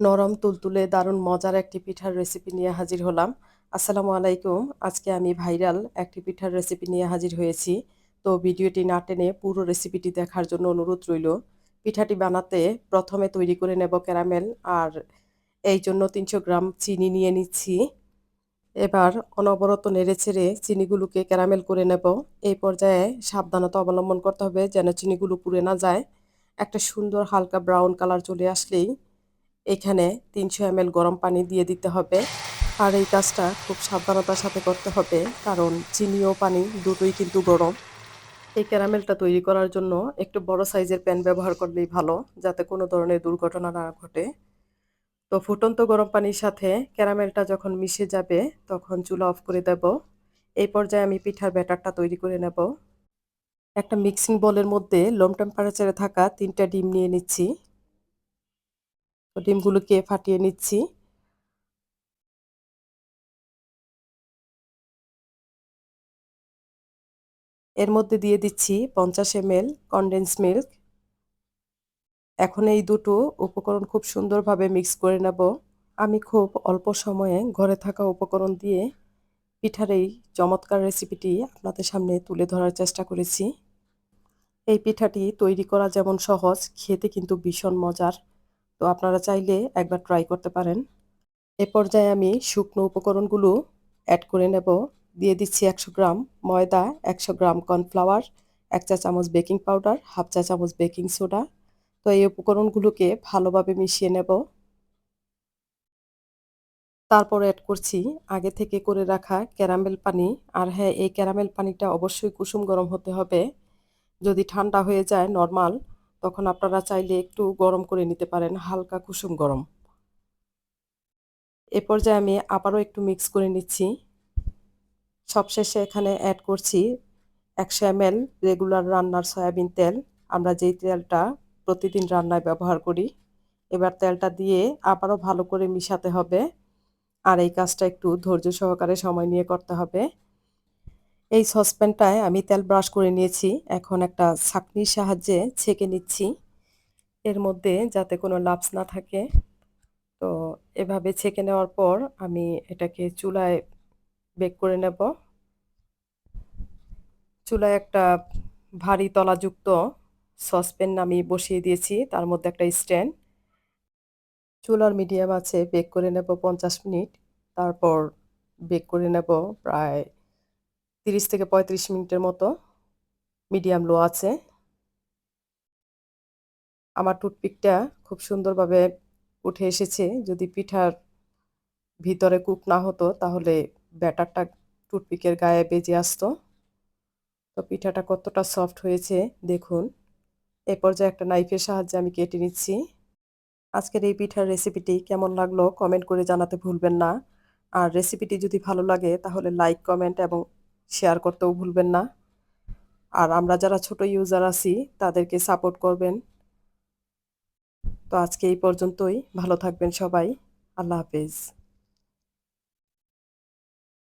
নরম, তুলতুলে, দারুণ, মজার একটি পিঠার রেসিপি নিয়ে হাজির হলাম। আসসালামু আলাইকুম। আজকে আমি ভাইরাল একটি পিঠার রেসিপি নিয়ে হাজির হয়েছি। তো ভিডিওটি না টেনে পুরো রেসিপিটি দেখার জন্য অনুরোধ রইল। পিঠাটি বানাতে প্রথমে তৈরি করে নেব ক্যারামেল আর এই জন্য তিনশো গ্রাম চিনি নিয়ে নিচ্ছি। এবার অনবরত নেড়ে ছেড়ে চিনিগুলোকে ক্যারামেল করে নেব। এই পর্যায়ে সাবধানতা অবলম্বন করতে হবে যেন চিনিগুলো পুড়ে না যায়। একটা সুন্দর হালকা ব্রাউন কালার চলে আসলেই এখানে তিনশো এম গরম পানি দিয়ে দিতে হবে আর এই কাজটা খুব সাবধানতার সাথে করতে হবে, কারণ চিনি ও পানি দুটোই কিন্তু গরম। এই ক্যারামেলটা তৈরি করার জন্য একটু বড় সাইজের প্যান ব্যবহার করলেই ভালো, যাতে কোনো ধরনের দুর্ঘটনা না ঘটে। তো ফুটন্ত গরম পানির সাথে ক্যারামেলটা যখন মিশে যাবে, তখন চুলা অফ করে দেব। এই পর্যায়ে আমি পিঠার ব্যাটারটা তৈরি করে নেব। একটা মিক্সিং বলের মধ্যে লোম টেম্পারেচারে থাকা তিনটা ডিম নিয়ে নিচ্ছি। তো ডিমগুলোকে ফাটিয়ে নিচ্ছি। এর মধ্যে দিয়ে দিচ্ছি পঞ্চাশ এম এল কনডেন্স মিল্ক এখন এই দুটো উপকরণ খুব সুন্দরভাবে মিক্স করে নেব। আমি খুব অল্প সময়ে ঘরে থাকা উপকরণ দিয়ে পিঠার এই চমৎকার রেসিপিটি আপনাদের সামনে তুলে ধরার চেষ্টা করেছি। এই পিঠাটি তৈরি করা যেমন সহজ, খেতে কিন্তু ভীষণ মজার। তো আপনারা চাইলে একবার ট্রাই করতে পারেন। এ পর্যায়ে আমি শুকনো উপকরণগুলো অ্যাড করে নেব। দিয়ে দিচ্ছি একশো গ্রাম ময়দা, একশো গ্রাম কর্নফ্লাওয়ার এক চা চামচ বেকিং পাউডার হাফ চা চামচ বেকিং সোডা তো এই উপকরণগুলোকে ভালোভাবে মিশিয়ে নেব। তারপর অ্যাড করছি আগে থেকে করে রাখা ক্যারামেল পানি। আর হ্যাঁ এই ক্যারামেল পানিটা অবশ্যই কুসুম গরম হতে হবে। যদি ঠান্ডা হয়ে যায় নর্মাল তখন আপনারা চাইলে একটু গরম করে নিতে পারেন, হালকা কুসুম গরম। এ পর্যায়ে আমি আবারও একটু মিক্স করে নিচ্ছি। সবশেষে এখানে অ্যাড করছি একশো এম রেগুলার রান্নার সয়াবিন তেল। আমরা যেই তেলটা প্রতিদিন রান্নায় ব্যবহার করি, এবার তেলটা দিয়ে আবারও ভালো করে মিশাতে হবে। আর এই কাজটা একটু ধৈর্য সহকারে সময় নিয়ে করতে হবে। এই সসপ্যানটায় আমি তেল ব্রাশ করে নিয়েছি। এখন একটা ছাকনির সাহায্যে ছেঁকে নিচ্ছি। এর মধ্যে যাতে কোনো লাপস না থাকে। তো এভাবে ছেঁকে নেওয়ার পর আমি এটাকে চুলায় বেক করে নেব। চুলায় একটা ভারী তলাযুক্ত সসপ্যান আমি বসিয়ে দিয়েছি। তার মধ্যে একটা স্ট্যান্ড। চুলার মিডিয়াম আছে, বেক করে নেব পঞ্চাশ মিনিট। তারপর বেক করে নেব প্রায় তিরিশ থেকে পঁয়ত্রিশ মিনিটের মতো মিডিয়াম লো আছে। আমার টুথপিকটা খুব সুন্দরভাবে উঠে এসেছে। যদি পিঠার ভিতরে কুক না হতো, তাহলে ব্যাটারটা টুথপিকের গায়ে বেজে আসতো। তো পিঠাটা কতটা সফট হয়েছে, দেখুন। এ পর্যায়ে একটা নাইফের সাহায্যে আমি কেটে নিচ্ছি। আজকের এই পিঠার রেসিপিটি কেমন লাগল কমেন্ট করে জানাতে ভুলবেন না। আর রেসিপিটি যদি ভালো লাগে, তাহলে লাইক কমেন্ট এবং শেয়ার করতেও ভুলবেন না। আর আমরা যারা ছোট ইউজার আছি, তাদেরকে সাপোর্ট করবেন। তো আজকে এই পর্যন্তই। ভালো থাকবেন সবাই। আল্লাহ হাফেজ।